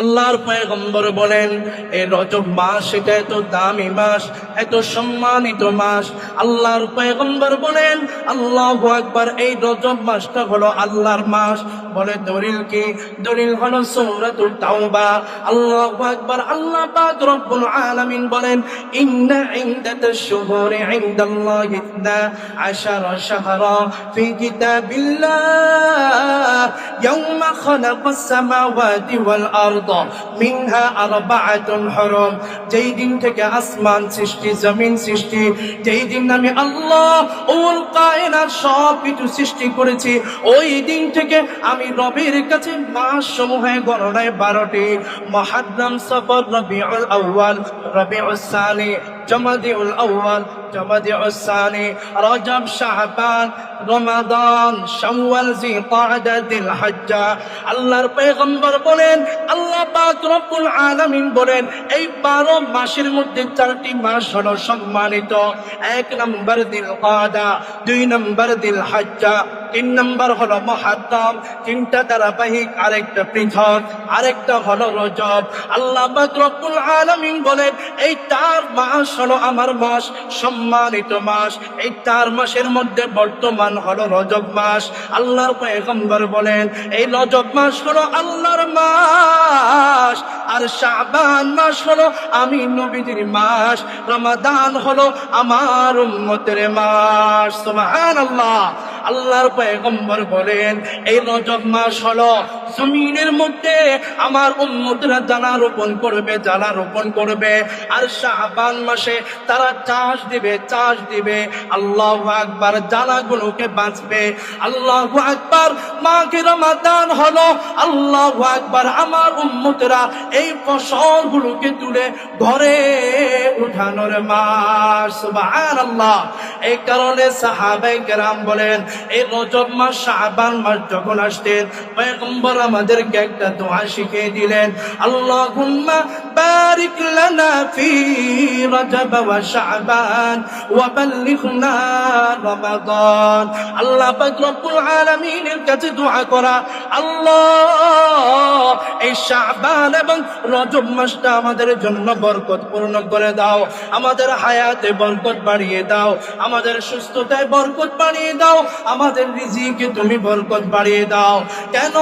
আল্লাহর পয়গম্বর বলেন এই রজব মাস, এটা এত দামি মাস, এত সম্মানিত মাস। আল্লাহর পয়গম্বর বলেন, আল্লাহ আকবার, এই রজব মাসটা হলো আল্লাহর মাস। বলে দলিল কি? দলিল হলো সূরাতুল তাওবা। আল্লাহ আকবার, আল্লাহ পাক রব্বুল আলামিন বলেন, ইন্না ইনদাতাশ শুহুরি ইনদাল্লাহি ইসনা আশারা শাহরা ফি কিতাবিল্লাহ। ইয়াওমা খালাকাস সামাওয়াতি ওয়াল আরদ যেই দিন থেকে আসমান সৃষ্টি, জমিন সৃষ্টি, যেই দিন আমি আল্লাহ ওল কায়নাত সব কিছু সৃষ্টি করেছি, ওই দিন থেকে আমি রবের কাছে মাস সমূহে গণনায় বারোটি। মহাদ্রাম সফর রবিউল আউয়াল, রবিউল সানি, জমাদিউল আউয়াল জমাদিউল সানি রজব শাহবান, রমাদান শাওয়াল জিকাদা দিল হজ্জা আল্লাহর পয়গম্বর বলেন, আল্লাহ পাক রব্বুল আলামিন বলেন, এই 12 মাসের মধ্যে চারটি মাস হলো সম্মানিত। এক নম্বর দিল কাদা দুই নম্বর দিল হজ্জা তিন নম্বর হলো মহাত্তম তিনটা ধারাবাহিক, আরেকটা পৃথক, আরেকটা হলো রজব। আল্লাহ পাক রব্বুল আলামিন বলেন, এই চার মাস হলো আমার মাস সম্মানিত মাস, এই চার মাসের মধ্যে বর্তমান হলো রজব মাস। আল্লাহর পয়গম্বর বলেন, এই রজব মাস হলো আল্লাহর মাস, আর শাবান মাস হলো আমি নবীদের মাস। রমাদান হলো আমার উম্মতের মাস। সুবহানাল্লাহ। আল্লাহর পয়গম্বর বলেন, এই রজব মাস হলো জমিনের মধ্যে আমার উম্মতরা জানা রোপণ করবে জানা রোপণ করবে। আর শাহবান মাসে তারা চাষ দিবে চাষ দিবে। আল্লাহ আকবার জানাগুলোকে বাঁচবে। আল্লাহ আকবার মাকে রমাদান হলো। আল্লাহ আকবার আমার উম্মতরা এই ফসলগুলোকে তুলে ঘরে উঠানোর মাস। আল্লাহ এই কারণে সাহাবাই গ্রাম বলেন এই রজব মাস শাহবান মাস যখন আসতেন পয়গম্বর আমাদেরকে একটা দোয়া শিখিয়ে দিলেন, আল্লাহুম্মা বারিক রজব ওয়া শাবান ওয়া বাল্লিগনা রমাদান আল্লাহ পাক রব্বুল আলামিনের কাছে দোয়া আল্লাহ এই শাবান এবং রজব মাসটা আমাদের জন্য বরকতপূর্ণ করে দাও, আমাদের হায়াতে বরকত বাড়িয়ে দাও, আমাদের সুস্থতায় বরকত বাড়িয়ে দাও, আমাদের রিজিকে তুমি বরকত বাড়িয়ে দাও। কেন?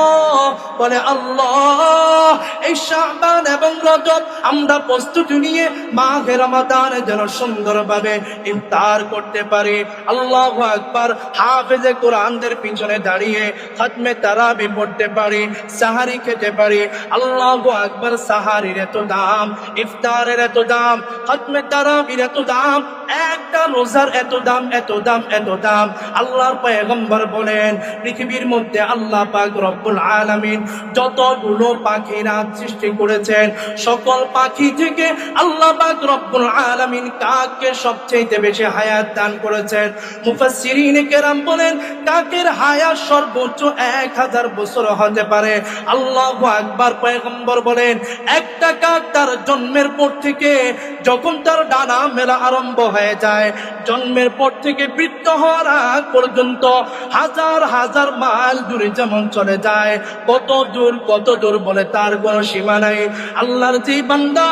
বলে আল্লাহ, এই শাবান এবং রজব আমরা প্রস্তুতি নিয়ে মাঘে রমাদান যেন সুন্দরভাবে ইফতার করতে পারি। আল্লাহ আকবার হাফেজে কোরআনদের পিছনে দাঁড়িয়ে খতমে তারাবি পড়তে পারি, সাহারি খেতে পারি। আল্লাহ আকবার সাহারির এত দাম, ইফতারের এত দাম, খতমে তারাবির এত দাম, একটা রোজার এত দাম এত দাম এত দাম। আল্লাহর পয়গম্বর বলেন, পৃথিবীর মধ্যে আল্লাহ পাক রব্বুল আলামিন যতগুলো পাখিরা সৃষ্টি করেছেন, সকল পাখি থেকে আল্লাহ পাক রব্বুল আলামিন কাককে সবচেয়ে বেশি হায়াত দান করেছেন? মুফাসসিরিন কেরাম বলেন, কাকের হায়াত সর্বোচ্চ এক হাজার বছর হতে পারে। আল্লাহ আকবার পয়গম্বর বলেন, একটা কাক তার জন্মের পর থেকে যখন তার ডানা মেলা আরম্ভ হয়ে যায়, জন্মের পর থেকে বৃদ্ধ হওয়ার আগ পর্যন্ত হাজার হাজার মাইল দূরে যেমন চলে যায়, কত দূর কত দূর বলে তার কোনো সীমা নাই। আল্লাহর যে বান্দা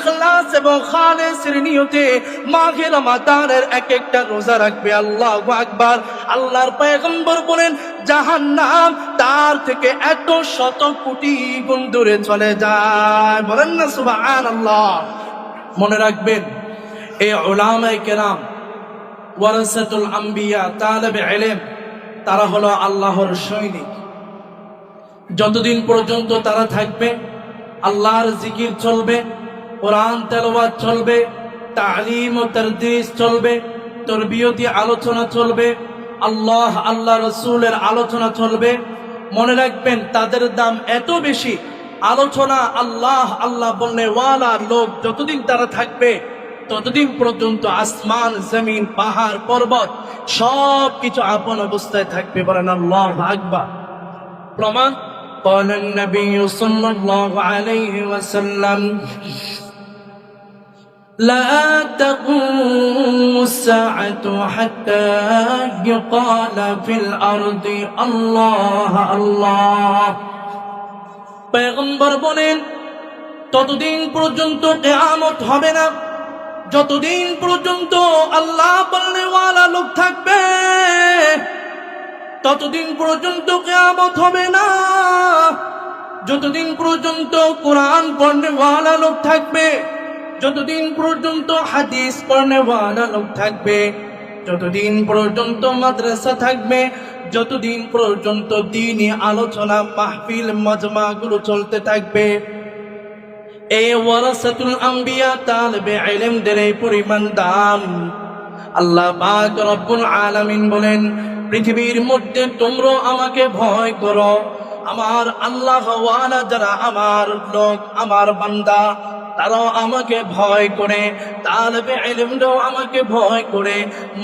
এখলাস এবং খালেসের নিয়তে মাঘে রমাদানের এক একটা রোজা রাখবে আল্লাহ আকবার। আল্লাহর পয়গম্বর বলেন, জাহান্নাম তার থেকে এত শত কোটি গুণ দূরে চলে যায়। বলেন না, সুবহানাল্লাহ। মনে রাখবেন এই ওলামাই কেরাম, ওয়ারাসাতুল আম্বিয়া, তালেবে এলেম, তারা হলো আল্লাহর সৈনিক। যতদিন পর্যন্ত তারা থাকবে, আল্লাহর জিকির চলবে কোরআন তেলাওয়াত চলবে তালিম ও তারদিস চলবে তরবিয়তি আলোচনা চলবে আল্লাহ আল্লাহ রসুলের আলোচনা চলবে মনে রাখবেন তাদের দাম এত বেশি আলোচনা আল্লাহ আল্লাহ বললে ওয়ালা লোক যতদিন তারা থাকবে ততদিন পর্যন্ত আসমান জমিন পাহাড় পর্বত সব কিছু আপন অবস্থায় থাকবে বলেন আল্লাহ আকবার প্রমাণ قال النبي صلى الله عليه وسلم لا تقوم الساعة حتى يقال في الأرض الله الله পেগম্বর বলেন ততদিন পর্যন্ত কেয়ামত হবে না যতদিন পর্যন্ত আল্লাহ বলনেওয়ালা লোক থাকবে ততদিন পর্যন্ত কেয়ামত হবে না যতদিন পর্যন্ত কোরআন পড়নেওয়ালা লোক থাকবে যতদিন পর্যন্ত হাদিস পড়নেওয়ালা লোক থাকবে, যতদিন পর্যন্ত মাদ্রাসা থাকবে, যতদিন পর্যন্ত দিনই আলোচনা মাহফিল মজমা গুলো চলতে থাকবে এই ওয়ারাসাতুল আম্বিয়া তালবে ইলমদের এই পরিমাণ দাম আল্লাহ পাক রব্বুল আলামিন বলেন, পৃথিবীর মধ্যে তোমরা আমাকে ভয় করো, আমার আল্লাহ যারা আমার লোক, আমার বান্দা তারাও আমাকে ভয় করে তালবে ইলমরাও আমাকে ভয় করে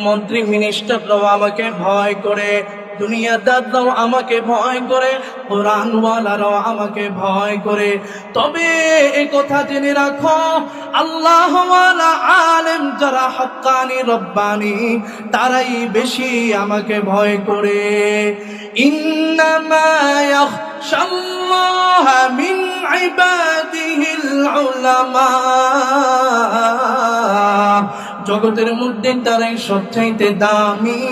মন্ত্রী মিনিস্টাররাও আমাকে ভয় করে। দুনিয়াদাররাও আমাকে ভয় করে, কোরআনওয়ালারাও আমাকে ভয় করে। তবে এ কথা জেনে রাখো আল্লাহ আলেম যারা হক্কানি রব্বানি, তারাই বেশি আমাকে ভয় করে। ইন্নামা ইয়াখশাল্লাহ মিন ইবাদিহিল উলামা। জগতের মধ্যে তারাই সবচাইতে দামি,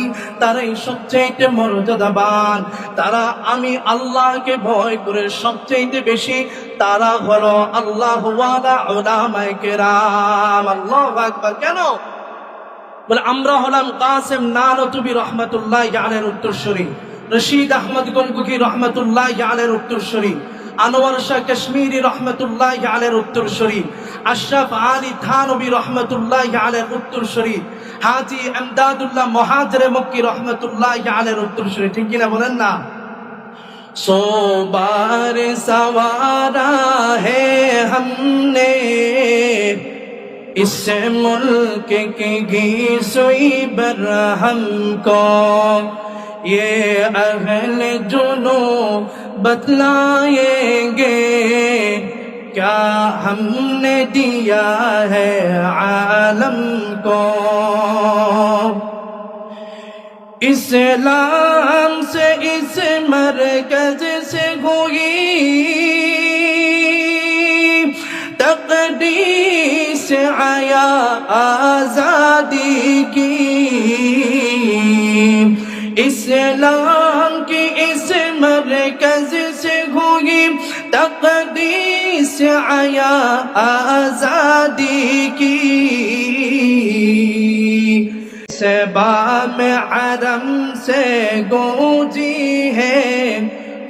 তারাই সবচাইতে মর্যাদাবান। তারা আমি আল্লাহকে ভয় করে সবচাইতে বেশি, তারা হলো আল্লাহ আল্লাহ আকবার। কেন? বলে, আমরা হলাম কাসেম নানতুবি রহমতুল্লাহ ইয়ানের উত্তরসূরি। রশিদ আহমদ গঙ্গুকি রহমতুল্লাহ ইয়ানের উত্তরসূরি। আনোয়ার শাহ কাশ্মীরি রহমতুল্লাহ ইয়ানের উত্তরসূরি আশরাফ আলী থানবী রহমতুল্লাহ ইয়ানের উত্তরসূরি হাজি আমদাদুল্লাহ মহাজরে মক্কি রহমতুল্লাহ ইয়ানের উত্তরসূরি ঠিক কিনা বলেন না सो बार सवारा है हमने इस मुल्क की घी یہ اہل جنو بتلائیں گے کیا ہم نے دیا ہے عالم کو اسلام سے اس مرکز سے ہوئی تقدیر سے آیا آزاد اسلام کی اس مرکز سے ہوئی تقدیس آیا آزادی کی۔ سبا میں عرم سے گونجی ہے۔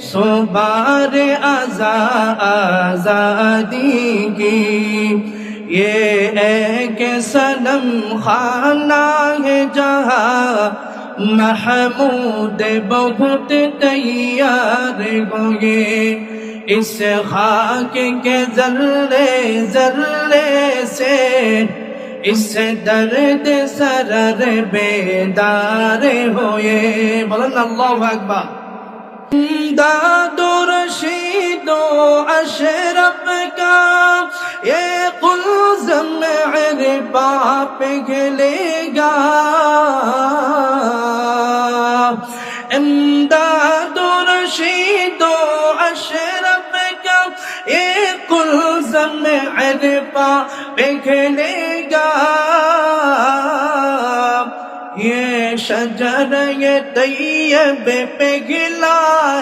صبار آزا آزادی کی۔ یہ ایک سلم خانہ ہے جہاں محمود بہت تیار ہوئے۔ اس خاک کے ذرے ذرے سے، اس درد سرر بیدار ہوئے۔ بلن اللہ اکبر۔ داد و رشید و اشرف کا یہ قلزم عربا پگھلے گا۔ अरबा पिघलेगा ये शजर ये तैयब पिघला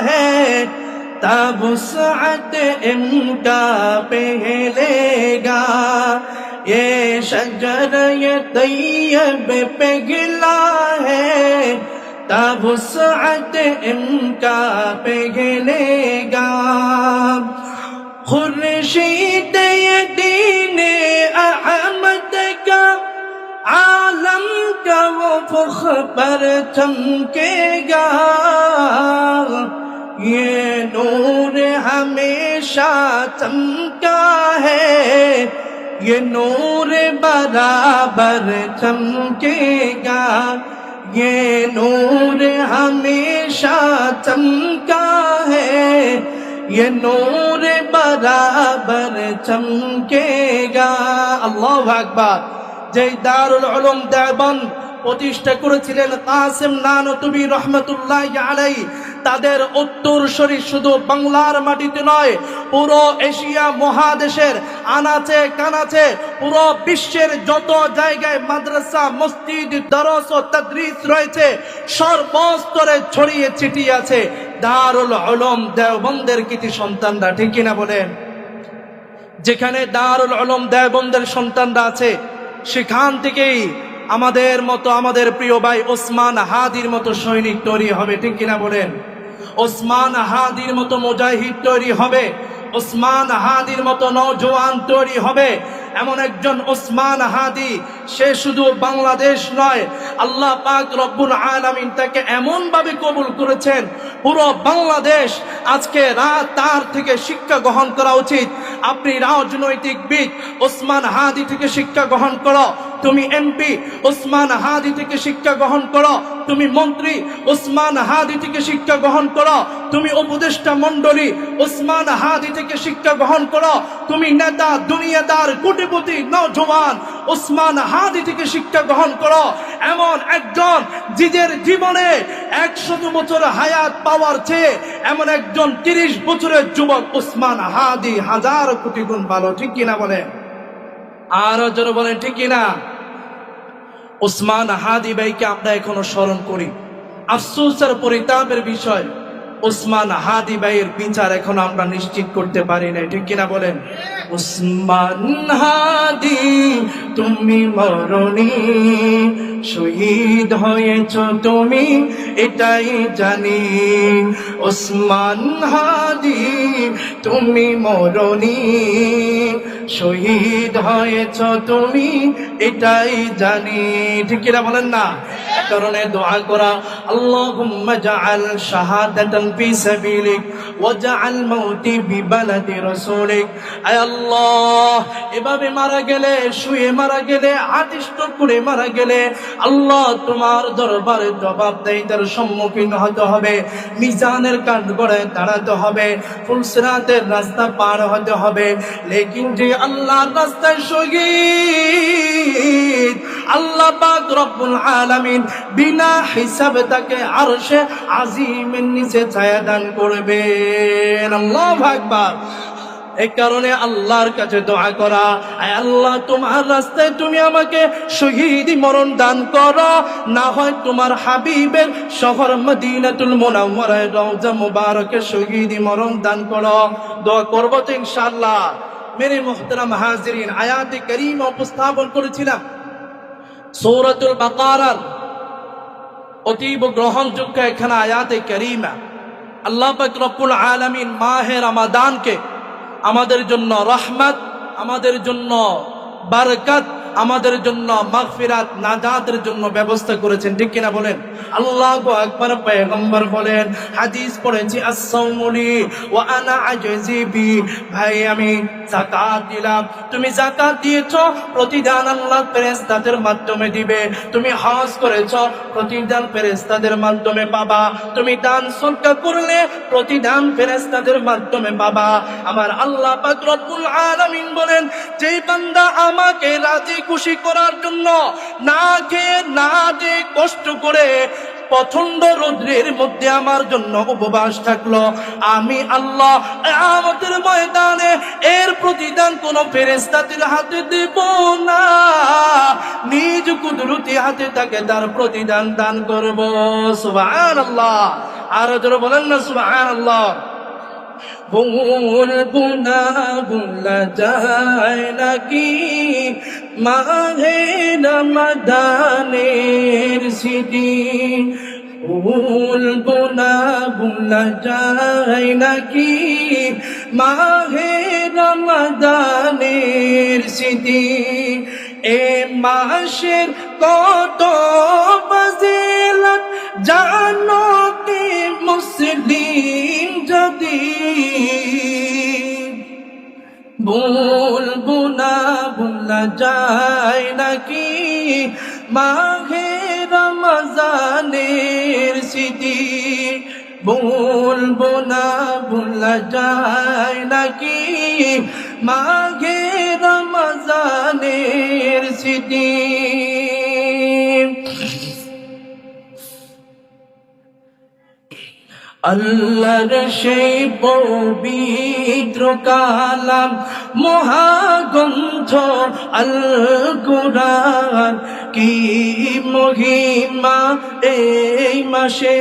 है तब सात इनका पहलेगा ये शजर ये तैयब पिघला है तब सात इनका पिघलेगा خورشید دین احمد کا عالم کا وہ فخ پر چمکے گا۔ یہ نور ہمیشہ چمکا ہے۔ یہ نور برابر چمکے گا۔ یہ نور ہمیشہ چمکا ہے۔ یہ نور बराबर चमकेगा अल्लाह अकबर जय दारुल उलूम देवबंद প্রতিষ্ঠা করেছিলেন কাসেম নানতুবি রহমতুল্লাহ আলাই। তাদের উত্তরসূরি শুধু বাংলার মাটিতে নয়, পুরো এশিয়া মহাদেশের আনাচে কানাচে পুরো বিশ্বের যত জায়গায় মাদ্রাসা, মসজিদ, দরস ও তাদরিস রয়েছে, সর্বস্তরে ছড়িয়ে ছিটিয়ে আছে। দারুল আলম দেওবন্দের কৃতি সন্তানরা, ঠিক কিনা বলেন? যেখানে দারুল আলম দেওবন্দের সন্তানরা আছে, সেখান থেকেই আমাদের মতো আমাদের প্রিয় ভাই ওসমান হাদির মতো সৈনিক তৈরি হবে, ঠিক কিনা বলেন? ওসমান হাদির মতো মুজাহিদ তৈরি হবে, ওসমান হাদির মতো নৌজওয়ান তৈরি হবে। এমন একজন ওসমান হাদি, সে শুধু বাংলাদেশ নয়, আল্লাহ পাক রব্বুল আলামিন তাকে এমন ভাবে কবুল করেছেন, পুরো বাংলাদেশ আজকে রাত তার থেকে শিক্ষা গ্রহণ করা উচিত। আপনি রাজনৈতিকবিদ ওসমান হাদি থেকে শিক্ষা গ্রহণ করো। তুমি এমপি ওসমান হাদি থেকে শিক্ষা গ্রহণ করো। তুমি মন্ত্রী, ওসমান হাদি থেকে শিক্ষা গ্রহণ করো। তুমি উপদেষ্টা মন্ডলী ওসমান হাদি থেকে শিক্ষা গ্রহণ করো। তুমি নেতা, দুনিয়াদার কোটিপতি, নৌজওয়ান, ওসমান হাদি থেকে শিক্ষা গ্রহণ করো। এমন একজন জিজের জীবনে একশত বছর হায়াত পাওয়ার চেয়ে এমন একজন তিরিশ বছরের যুবক ওসমান হাদি হাজার কোটি গুণ ভালো, ঠিক কিনা বলে আরও জন বলেন, ঠিক কিনা? ওসমান হাদি ভাইকে আমরা এখনও স্মরণ করি। আফসোসের পরিতাপের বিষয়, ওসমান হাদি ভাইয়ের বিচার এখনও আমরা নিশ্চিত করতে পারি না ঠিক কিনা বলেন? ওসমান হাদি, তুমি মরণি শহীদ হয়েছ, তুমি এটাই জানি। ওসমান হাদি, তুমি মরণি শহীদ হয়েছ তুমি, এটাই জানি। ঠিক কিনা বলেন না? কারণে দোয়া করা, আল্লাহুম্মা জাআল শাহাদাতান ফি সাবিলিক ওয়াজআল মাউতি বিবালাদি রাসূলিক। আয় আল্লাহ এভাবে মারা গেলে, শুয়ে মারা গেলে, আদিষ্ট করে মারা গেলে আল্লাহ তোমার দরবারে জবাব দেয়, তার সম্মুখীন হতে হবে, মিজানের কাঠ গড়ে দাঁড়াতে হবে, ফুলসরাতের রাস্তা পার হতে হবে। লেকিন যে আল্লাহর রাস্তায় শহীদ, আল্লাহ পাক রব্বুল আলামিন বিনা হিসাবে তাকে আরশে আজিমের নিচে ছায়া দান করবেন। আল্লাহু আকবার। এই কারণে আল্লাহর কাছে দোয়া করা। আল্লাহ, তোমার রাস্তায় তুমি আমাকে শহীদি মরণ দান করো। না হয় তোমার হাবিবের শহর মদিনাতুল মুনাওয়ারায় রওজা মুবারকে শহীদি মরণ দান করো। দোয়া করব তো ইনশাআল্লাহ। মেরে মোহতারাম হাজিরিন, আয়াতে করিম উপস্থাপন করেছিলাম। সৌরাতুল বাকারার অতীব গ্রহণযোগ্য এখানে আয়াতে করিমা। আল্লাহ পাক আলামিন মাহে রমাদানকে আমাদের জন্য রহমাত আমাদের জন্য বারকাত আমাদের জন্য মাগফিরাত, নাজাতের জন্য ব্যবস্থা করেছেন। ঠিক কিনা বলেন? আল্লাহ আকবার, পয়গম্বর বলেন, হাদিস পড়েছি আসসাউমুলি ওয়া আনা আজজিবি ভাই, আমি যাকাত দিলাম। তুমি যাকাত দিয়েছ, প্রতিদান আল্লাহ ফেরেশতাদের মাধ্যমে দিবে। তুমি হজ করেছ, প্রতিদান ফেরেশতাদের মাধ্যমে পাবা। তুমি দান সদকা করলে, প্রতিদান ফেরেশতাদের মাধ্যমে পাবা। আমার আল্লাহ পাক রব্বুল আলামিন বলেন, যেই বান্দা আমাকে রাজি খুশি করার জন্য না খেয়ে না যে কষ্ট করে প্রচণ্ড রৌদ্রের মধ্যে আমার জন্য উপবাস থাকল। আমি আল্লাহ আমাদের ময়দানে এর প্রতিদান কোন ফেরেস্তাদের হাতে দেব না। নিজ কুদরতি হাতে তাকে তার প্রতিদান দান করব। সুবহান আল্লাহ আরও জোরে বলেন না সুবহান আল্লাহ ভুল গুনা ভুলা যায় নাকি? মাঘে রমাদানের সিদি ভুল গুনা ভুলা যায় নাকি? মাঘে রমাদানের সিদি এ মাসের কত ফজিলত জানো কি মুসলিম যদি বলব না ভুলা যায় নাকি? মাঘে রমজানের স্মৃতি বলব না ভুলা যায় নাকি? মাঘে রমজানের স্মৃতি আল্লাহর সেই পবিত্র কালাম, মহাগন্ধ আল কুরআন কি মহিমা এই মাসে?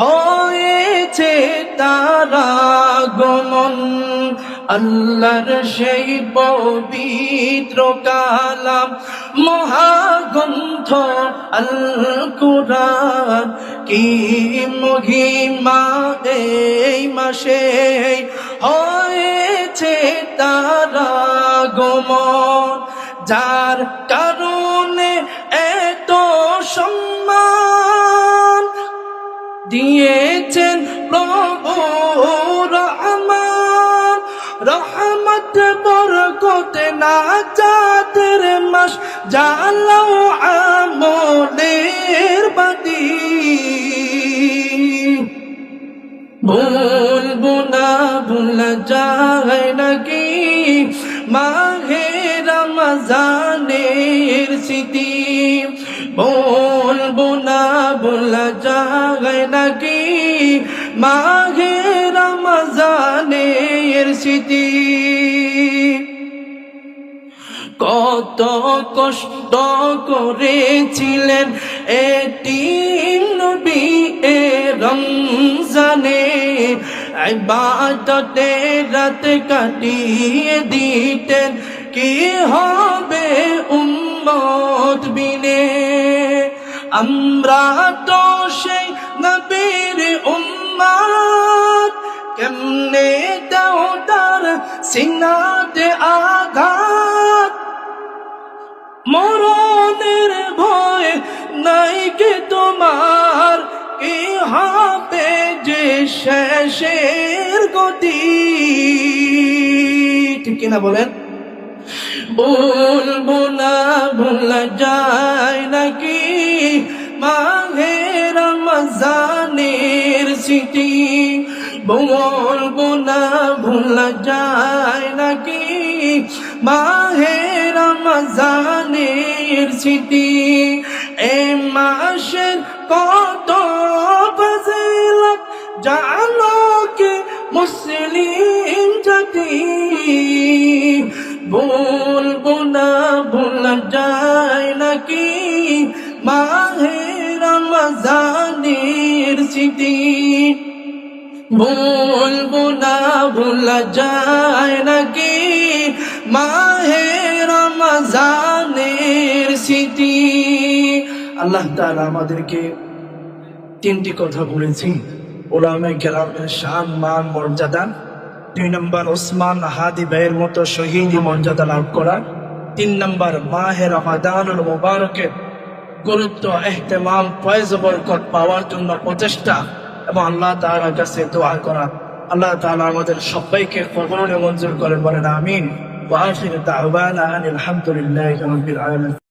হয়েছে তারা গমন, আল্লাহর সেই পবিত্র কালাম মহাগন্ধ আল কুরআন কি মহিমা এই মাসে হয়েছে তারা গমন, যার কারণে এত সম্মান দিয়েছেন জালাও আমলের বাতি। বলব না, ভুলা যায় নাকি? মাহে রমজানের স্মৃতি। বলব না, ভুলা যায় নাকি? মাহে রমজানের স্মৃতি। কত কষ্ট করেছিলেন এটি রমজানে। ইবাদতে রাত কাটিয়ে দিতেন, কি হবে উম্মত বিনে? আমরা তো সেই নবীর উম্মত, কেমনে দাও তার সিনাতে আঘাত মরণের ভয় নাই কে তোমার। কি হবে যে শেষের গতি। ঠিক কিনা বলেন? বলব না, ভোলা যায় নাকি? মাঘে রমজানের স্মৃতি। বলব না, ভোলা যায় নাকি? মাহে রমজানের স্মৃতি, এ মাসের কত ফজিলত জানো কে মুসলিম জাতি? বলব না, ভোলা যায় নাকি মাহে রমজানের স্মৃতি বলব না, ভোলা যায় নাকি আল্লাহ তাআলা আমাদেরকে তিনটি কথা বলেছি ওলামে কেরামের শান, মান, মর্যাদা। দুই নম্বর, ওসমান হাদি ভাইয়ের মতো শহীদি মর্যাদা লাভ করা। তিন নম্বর, মাহে রমাদানুল মুবারকের গুরুত্ব, এহতেমাম, ফয়েজ বরকত পাওয়ার জন্য প্রচেষ্টা এবং আল্লাহ তাআলার কাছে দোয়া করা। আল্লাহ তাআলা আমাদের সবাইকে কবরে মঞ্জুর করে বলেন, আমিন। ওয়া আখির দাওয়ানা আনিল হামদুলিল্লাহি রাব্বিল আলামিন।